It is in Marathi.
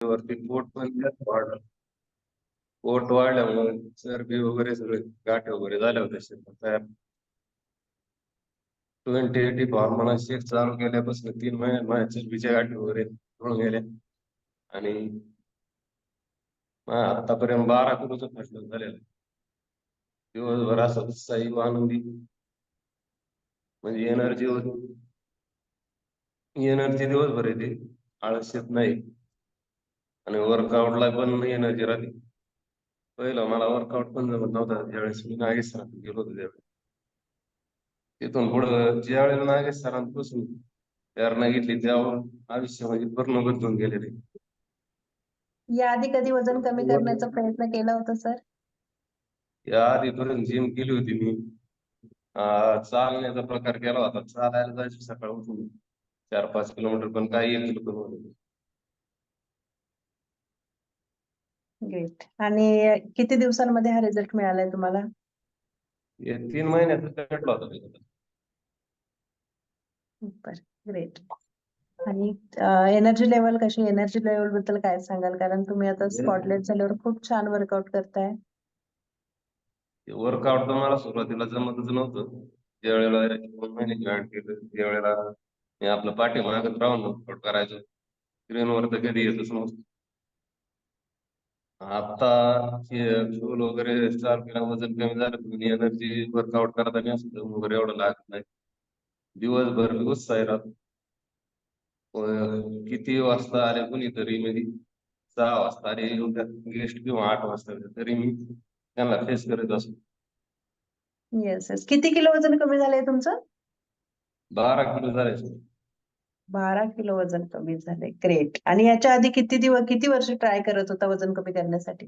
वरती पोट पण वाढलं. पोट वाढल्यामुळे चरबी वगैरे सगळे गाठी वगैरे झाल्या होत्या शेतात. तयार ट्वेंटी एटी फॉर्मला शेक चालू केल्यापासून तीन महिन्यात माझ्या चरबीच्या गाठी वगैरे पळून गेल्या. आणि आतापर्यंत बारा किलोचं फाटलं झालेलं. दिवसभर असं उत्साही आनंदी. म्हणजे एनर्जी होती एनर्जी दिवसभर येते. आळस येत नाही. आणि वर्कआउटला पण एनर्जी राहते. पहिलं मला वर्कआउट पण जमत नव्हता. ज्यावेळेस मी नागेश सरांकडे गेलो होतो त्यावेळेस तिथून पुढं ज्यावेळेला नागेश सरांपासून प्रेरणा घेतली त्यावर आयुष्य म्हणजे पूर्ण बदलून गेलेले. या आधी कधी वजन कमी करण्याचा प्रयत्न केला होता सर? या आधीपर्यंत जिम केली होती मी. चालण्याचा प्रकार केला होता. चालायला जायचं सकाळ उठून. चार पाच किलोमीटर पण काही एक किलो होतं. ग्रेट आणि किती दिवसांमध्ये हा रिझल्ट मिळालाय तुम्हाला? तीन महिन्यात ग्रेट आणि एनर्जी लेवल कशी? एनर्जी लेवलबद्दल काय सांगाल? कारण तुम्ही आता स्पॉटलाइट झाल्यावर खूप छान वर्कआउट करताय. वर्कआउट तर मला सुरुवातीला जमतच नव्हतं. ज्या वेळेला दोन महिने जॉईन केलं त्यावेळेला मी आपलं पाठीमागत राहून वर्कआउट करायचो. स्क्रीनवर तर कधी येतच नव्हतं. आता fuel वगैरे चालू केला वजन कमी झालं एनर्जी वर्कआउट करताना असं दम वगैरे एवढं लागत नाही. दिवसभर उत्साही राहतो. व किती वाजता आले कोणीतरी म्हणजे सहा वाजता आले गेस्ट किंवा आठ वाजता तरी मी त्यांना फेस करत असतो. येस येस किती किलो वजन कमी झालंय तुमचं? बारा किलो झाले बारा किलो वजन कमी झालंय. ग्रेट आणि याच्या आधी किती दिवस किती वर्ष ट्राय करत होता वजन कमी करण्यासाठी?